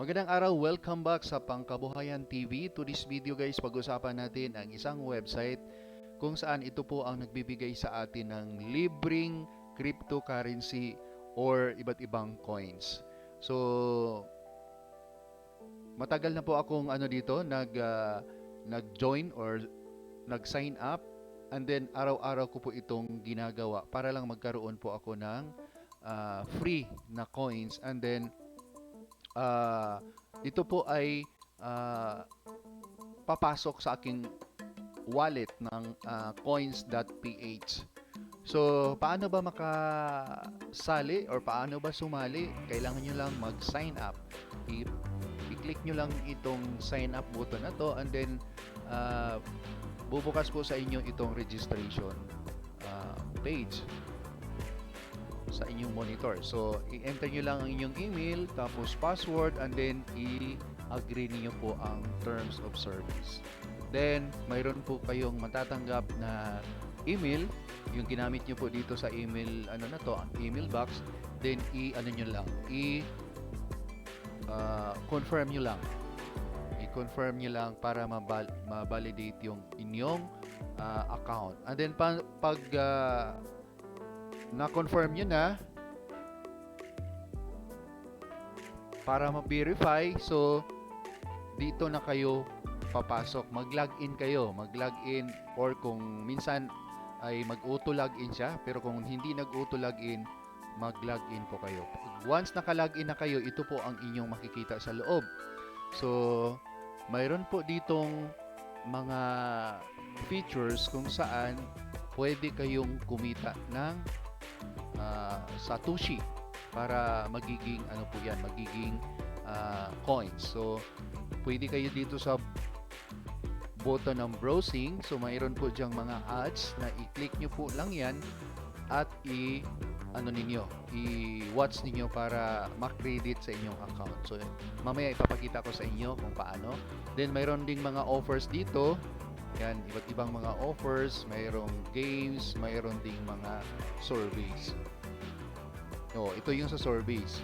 Magandang araw, welcome back sa Pangkabuhayan TV. To this video guys, pag-usapan natin ang isang website kung saan ito po ang nagbibigay sa atin ng libreng cryptocurrency or iba't ibang coins. So, matagal na po akong ano dito, nag, ah, nag-join or nag-sign up and then araw-araw ko po itong ginagawa para lang magkaroon po ako ng ah, free na coins and then ah, ito po ay ah, papasok sa aking wallet ng ah, coins.ph. So, paano ba makasali or paano ba sumali? Kailangan nyo lang mag-sign up. I- i-click nyo lang itong sign up button na to and then ah, bubukas po sa inyo itong registration ah, page sa inyong monitor. So, i-enter nyo lang ang inyong email, tapos password, and then i-agree niyo po ang terms of service. Then, mayroon po kayong matatanggap na email, yung ginamit nyo po dito sa email, ano na to, ang email box, then i-ano nyo lang, i- ah, confirm nyo lang. I-confirm nyo lang para ma-validate yung inyong ah, account. And then, pa- pag ah, na-confirm nyo na para ma-verify so dito na kayo papasok. Mag-login kayo. Mag-login or kung minsan ay mag-auto login siya pero kung hindi nag-auto login mag-login po kayo. Once naka-login na kayo ito po ang inyong makikita sa loob. So mayroon po ditong mga features kung saan pwede kayong kumita ng ah, Satoshi para magiging ano po yan, magiging ah, coins. So pwede kayo dito sa button ng browsing. So mayroon po diyang mga ads na i-click nyo po lang yan at i ano ninyo, i-watch ninyo para ma-credit sa inyong account. So mamaya ipapakita ko sa inyo kung paano. Then mayroon ding mga offers dito. Yan, iba't ibang mga offers, mayroong games, mayroon ding mga surveys. Oh, ito yung sa surveys.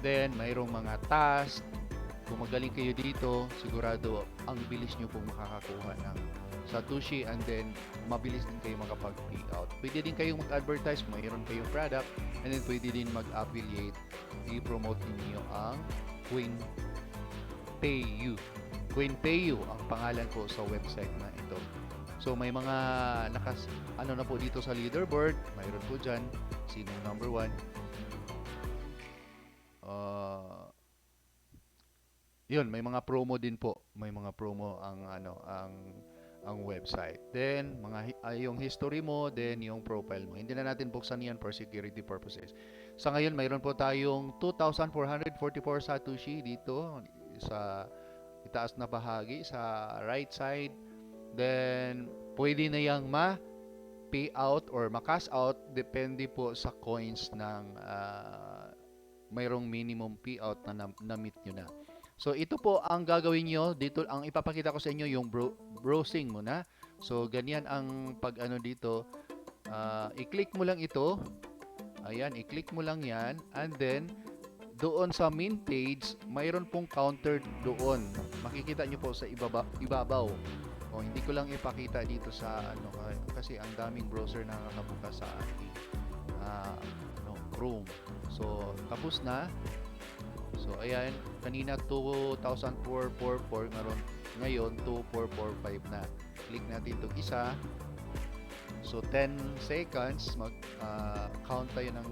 Then, mayroong mga task. Kung magaling kayo dito, sigurado ang bilis nyo pong makakakuha ng Satoshi and then mabilis din kayo makapag-pay out. Pwede din kayong mag-advertise, mayroon kayong product and then pwede din mag-affiliate. I-promote niyo ang Queen Payu. Queen Payu ang pangalan ko sa website na ito. So may mga nakas ano na po dito sa leaderboard, mayroon po diyan sinong number one. Uh, yun, may mga promo din po. May mga promo ang ano ang ang website. Then mga ah, yung history mo, then yung profile mo. Hindi na natin buksan 'yan for security purposes. Sa ngayon, mayroon po tayong 2,444 Satoshi dito sa itaas na bahagi sa right side. Then pwede na yang ma pay out or ma-cash out depende po sa coins ng ah, mayroong minimum payout na na- na-meet nyo na. So ito po ang gagawin nyo dito ang ipapakita ko sa inyo yung bro- browsing muna. So ganyan ang pag ano dito ah, i-click mo lang ito. Ayan, i-click mo lang 'yan and then doon sa main page, mayroon pong counter doon. Makikita nyo po sa ibaba, ibabaw. O hindi ko lang ipakita dito sa ano ka- kasi ang daming browser na nakabukas sa aking ah, ano, Chrome. So tapos na. So ayan, kanina 2,444 ngayon ngayon 2,445 na. Click natin itong isa. So 10 seconds mag ah, count tayo ng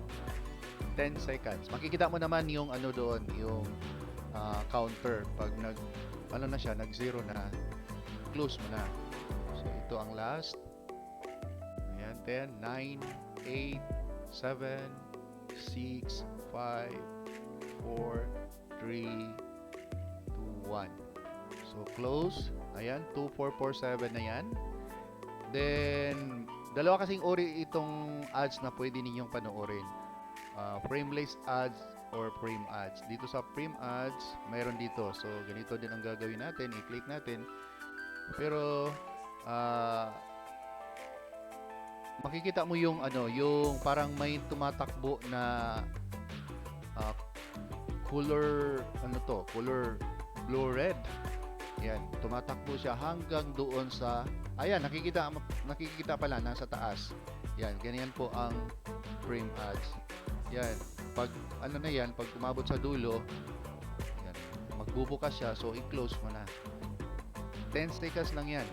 10 seconds. Makikita mo naman yung ano doon, yung ah, counter pag nag ano na siya, nag zero na, close mo na. So ito ang last. Ayan, 10, 9, 8, 7, 6, 5, 4, 3, 2, 1. So close. Ayan, 2447 na yan. Then, dalawa kasing uri itong ads na pwede ninyong panoorin uh, frameless ads or frame ads. Dito sa frame ads, mayroon dito. So, ganito din ang gagawin natin. I-click natin. Pero, ah, makikita mo yung ano, yung parang may tumatakbo na ah, color ano to, color blue red. Yan, tumatakbo siya hanggang doon sa ayan, nakikita nakikita pala nasa taas. Yan, ganyan po ang frame ads. Yan, pag ano na yan, pag umabot sa dulo, yan, magbubukas siya, so i-close mo na. 10 seconds lang yan.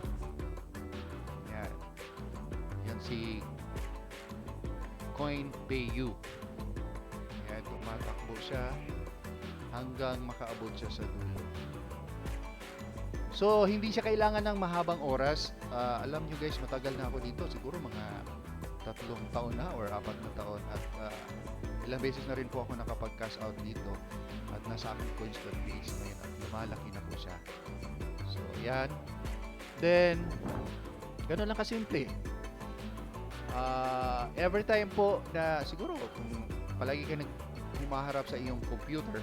Yan. Yan si Coin PayU. Yan, tumatakbo siya hanggang makaabot siya sa dulo. So, hindi siya kailangan ng mahabang oras. Ah, alam nyo guys, matagal na ako dito. Siguro mga tatlong taon na or apat na taon. At ah, ilang beses na rin po ako nakapag-cash out dito. At nasa aking coins per base ngayon at lumalaki na po siya. Yan. Then, ganun lang kasimple. Ah, every time po na siguro kung palagi ka nag humaharap sa iyong computer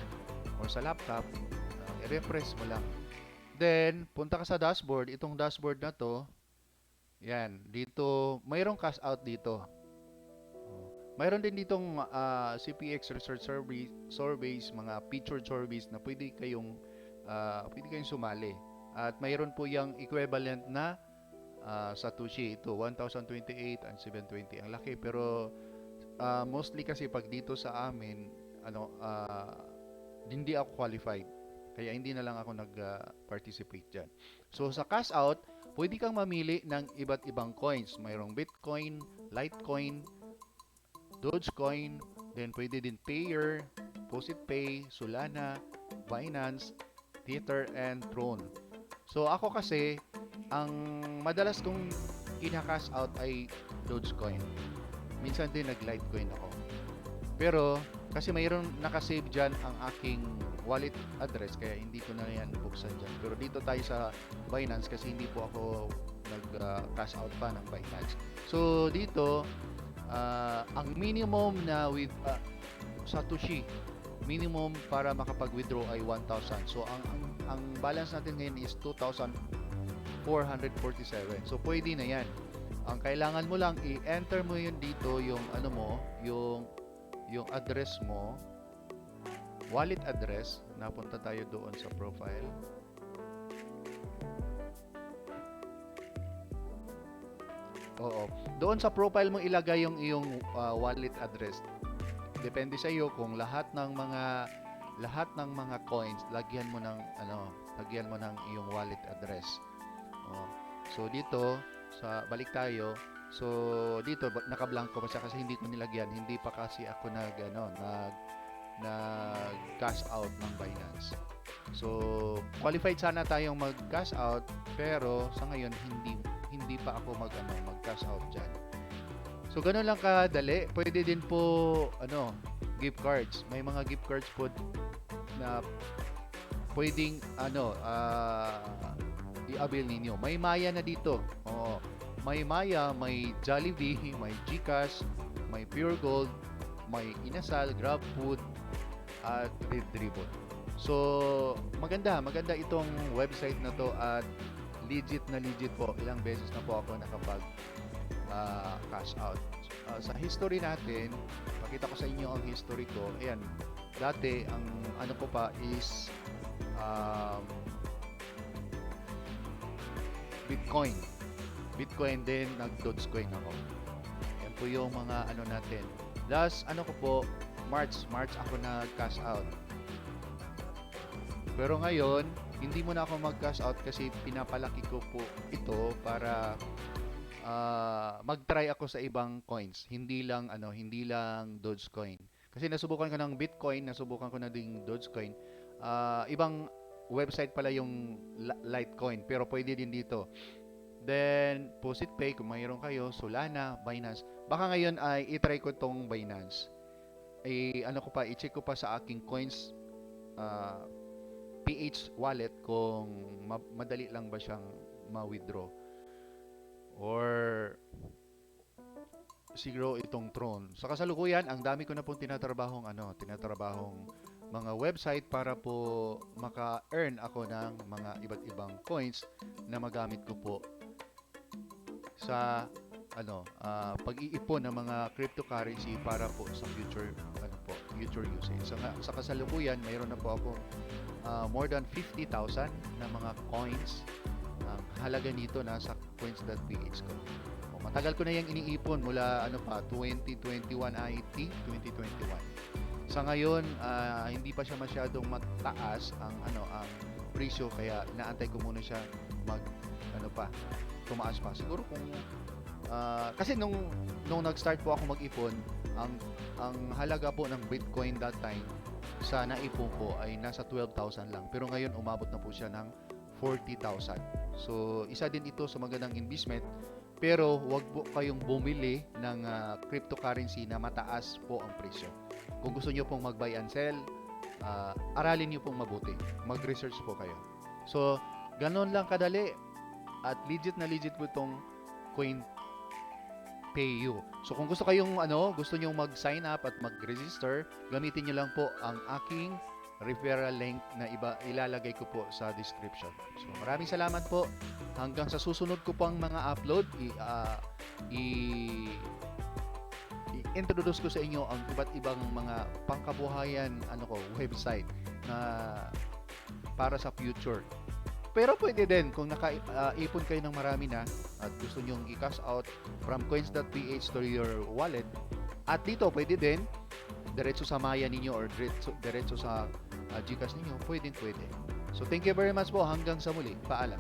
or sa laptop, ah, i-refresh mo lang. Then, punta ka sa dashboard. Itong dashboard na to, yan, dito, mayroong cash out dito. Mayroon din ditong ah, CPX research survey, surveys, mga featured surveys na pwede kayong ah, pwede kayong sumali. At mayroon po yung equivalent na ah, Satoshi. Ito, 1028 and 720. Ang laki. Pero ah, mostly kasi pag dito sa amin, ano, ah, hindi ako qualified. Kaya hindi na lang ako nag-participate dyan. So sa cash out, pwede kang mamili ng iba't ibang coins. Mayroong Bitcoin, Litecoin, Dogecoin, then pwede din Payer, Posit Pay, Solana, Binance, Tether, and Tron. So ako kasi, ang madalas kong kina-cash out ay Dogecoin. Minsan din nag-Litecoin ako. Pero kasi mayroon nakasave dyan ang aking wallet address kaya hindi ko na yan buksan dyan. Pero dito tayo sa Binance kasi hindi po ako nag-cash out pa ng Binance. So dito, ah, ang minimum na with ah, Satoshi, minimum para makapag-withdraw ay 1,000. So ang, ang ang balance natin ngayon is 2,447. So pwede na yan. Ang kailangan mo lang i-enter mo yun dito yung ano mo, yung yung address mo, wallet address, napunta tayo doon sa profile. Oo. Doon sa profile mo ilagay yung iyong uh, wallet address. Depende sa iyo kung lahat ng mga lahat ng mga coins lagyan mo ng ano, lagyan mo ng iyong wallet address. Oo. So dito sa balik tayo. So dito naka-blanco pa kasi hindi ko nilagyan. Hindi pa kasi ako nag ano, nag nag cash out ng Binance. So qualified sana tayong mag-cash out pero sa ngayon hindi hindi pa ako mag ano, mag-cash out diyan. So ganun lang kadali. Pwede din po ano, gift cards. May mga gift cards po na pwedeng ano, ah i-avail ninyo. May Maya na dito. Oo. May Maya, may Jollibee, may GCash, may Pure Gold, may Inasal, GrabFood, at Red Ribbon. So, maganda, maganda itong website na to at legit na legit po. Ilang beses na po ako nakapag ah, cash out. Ah, sa history natin, pakita ko sa inyo ang history ko. Ayan, dati ang ano ko pa is um, Bitcoin. Bitcoin din, nag-Dogecoin ako. Yan po yung mga ano natin. Last, ano ko po, March. March ako nag-cash out. Pero ngayon, hindi mo na ako mag-cash out kasi pinapalaki ko po ito para ah, mag-try ako sa ibang coins. Hindi lang ano, hindi lang Dogecoin. Kasi nasubukan ko ng Bitcoin, nasubukan ko na ding Dogecoin. Ah, ibang website pala yung Li- Litecoin, pero pwede din dito. Then, Posit Pay, kung mayroon kayo, Solana, Binance. Baka ngayon ay itry ko tong Binance. Eh, ano ko pa, i-check ko pa sa aking coins ah, PH wallet kung ma- madali lang ba siyang ma-withdraw. Or siguro itong Tron. Sa kasalukuyan, ang dami ko na pong tinatrabahong ano, tinatrabahong mga website para po maka-earn ako ng mga iba't ibang coins na magamit ko po sa ano, ah, pag-iipon ng mga cryptocurrency para po sa future ano po, future usage. Sa, sa kasalukuyan, mayroon na po ako ah, more than 50,000 na mga coins. Ang halaga nito nasa coins.ph ko. O, matagal ko na yung iniipon mula ano pa 2021 IT 2021. Sa ngayon, ah, hindi pa siya masyadong mataas ang ano ang presyo kaya inaantay ko muna siya mag ano pa tumaas pa. Siguro kung ah, kasi nung nung nag-start po ako mag-ipon, ang ang halaga po ng Bitcoin that time sa naipon ko ay nasa 12,000 lang. Pero ngayon umabot na po siya ng 40,000. So, isa din ito sa magandang investment. Pero wag po kayong bumili ng ah, cryptocurrency na mataas po ang presyo. Kung gusto niyo pong mag-buy and sell, ah, aralin niyo pong mabuti. Mag-research po kayo. So, ganun lang kadali at legit na legit po itong coin payu. So kung gusto kayong ano, gusto niyo mag-sign up at mag-register, gamitin niyo lang po ang aking referral link na iba ilalagay ko po sa description. So maraming salamat po. Hanggang sa susunod ko pang mga upload, i, ah, i- i-introduce ko sa inyo ang iba't ibang mga pangkabuhayan ano ko website na para sa future. Pero pwede din kung nakaipon kayo ng marami na at gusto nyong i-cash out from coins.ph to your wallet. At dito pwede din diretso sa Maya ninyo or diretso, diretso sa uh, GCash ninyo, pwede pwede. So thank you very much po hanggang sa muli. Paalam.